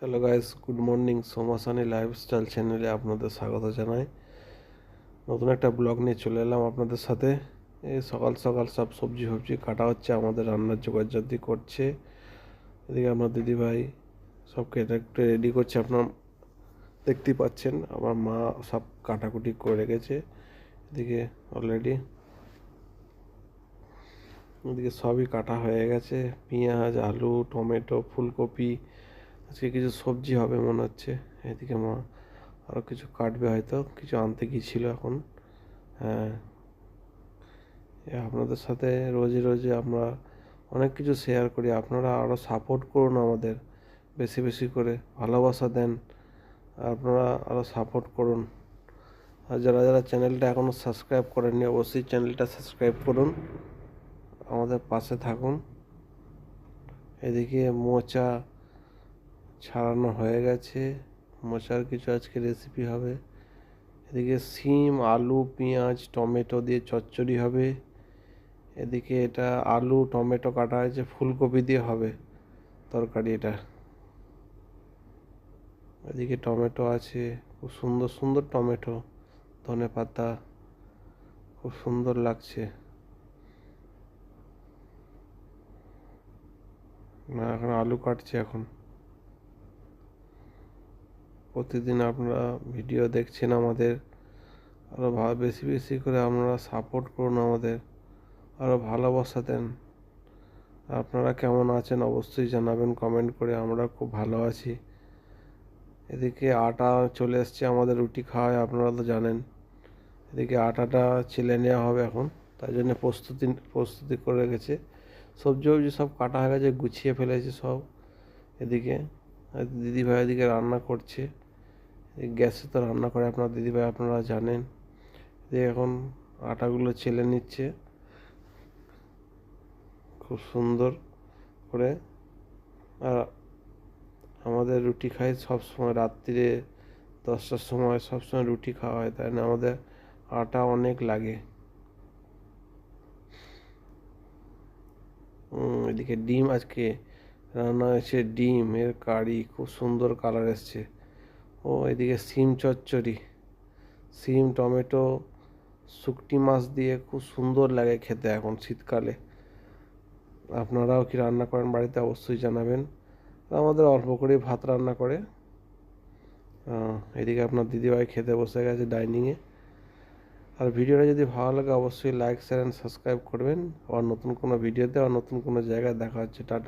Hello guys, good morning. Somasani lifestyle চ্যানেলে আপনাদের স্বাগত জানাই। নতুন একটা ব্লগ নিয়ে চলে এলাম আপনাদের সাথে। এই সকাল সকাল সব সবজি ফবজি কাটা হচ্ছে, আমাদের রান্নার জোগাড়জাতি করছে। এদিকে আমার দিদিভাই সব কেটে রেডি করছে, আপনার দেখতেই পাচ্ছেন। আমার মা সব কাটাকুটি করে রেখেছে। এদিকে অলরেডি এদিকে সবই কাটা হয়ে গেছে। পেঁয়াজ, আলু, টমেটো, ফুলকপি আজকে কিছু সবজি হবে মনে হচ্ছে। এদিকে মা আরও কিছু কাটবে হয়তো, কিছু আনতে গিয়েছিল এখন। হ্যাঁ। আপনাদের সাথে রোজে রোজে আমরা অনেক কিছু শেয়ার করি। আপনারা আরও সাপোর্ট করুন আমাদের, বেশি বেশি করে ভালোবাসা দেন। আপনারা আরও সাপোর্ট করুন। আর যারা যারা চ্যানেলটা এখনও সাবস্ক্রাইব করেননি, অবশ্যই চ্যানেলটা সাবস্ক্রাইব করুন। আমাদের পাশে থাকুন। এদিকে মোচা ছাড়ানো হয়ে গেছে। মোচার কিছু আজকে রেসিপি হবে। এদিকে সিম, আলু, পেঁয়াজ, টমেটো দিয়ে চচ্চড়ি হবে। এদিকে এটা আলু, টমেটো কাটা হয়েছে, ফুলকপি দিয়ে হবে তরকারি এটা। এদিকে টমেটো আছে, খুব সুন্দর সুন্দর টমেটো, ধনে পাতা, খুব সুন্দর লাগছে। না, এখন আলু কাটছে এখন। প্রতিদিন আপনারা ভিডিও দেখছেন আমাদের। আরও বেশি বেশি করে আপনারা সাপোর্ট করুন আমাদের। আরও ভালোবাসা দেন। আপনারা কেমন আছেন অবশ্যই জানাবেন কমেন্ট করে আমরা খুব ভালো আছি। এদিকে আটা চলে এসছে আমাদের রুটি খাওয়ায়, আপনারা তো জানেন। এদিকে আটাটা ছেলে নেওয়া হবে এখন তাই জন্য প্রস্তুতি প্রস্তুতি করে রেখেছে। সবজি ফবজি সব কাটা হয়ে গেছে, গুছিয়ে ফেলেছে সব। এদিকে, দিদিভাই এদিকে রান্না করছে। গ্যাসে তো রান্না করে আপনার দিদিভাই আপনারা জানেন যে এখন আটাগুলো ছেলে নিচ্ছে। খুব সুন্দর করে। আর আমাদের রুটি খাই সব সময় রাত্রিরে দশটার সময় সব সময় রুটি খাওয়া হয়, তাই না? আমাদের আটা অনেক লাগে। এদিকে ডিম আজকে রান্না হয়েছে ডিম এর কারি, খুব সুন্দর কালার এসছে। ও এদিকে সিম চচ্চড়ি, সিম, টমেটো, শুকটি মাছ দিয়ে খুব সুন্দর লাগে খেতে এখন শীতকালে। আপনারাও কি রান্না করেন বাড়িতে অবশ্যই জানাবেন। আমাদের অল্প করেই ভাত রান্না করে। এদিকে আপনার দিদিভাই খেতে বসে গেছে ডাইনিংয়ে। আর ভিডিওটা যদি ভালো লাগে অবশ্যই লাইক, শেয়ার অ্যান্ড সাবস্ক্রাইব করবেন। আবার নতুন কোনো ভিডিওতে আর নতুন কোনো জায়গায় দেখা হচ্ছে। টাটা।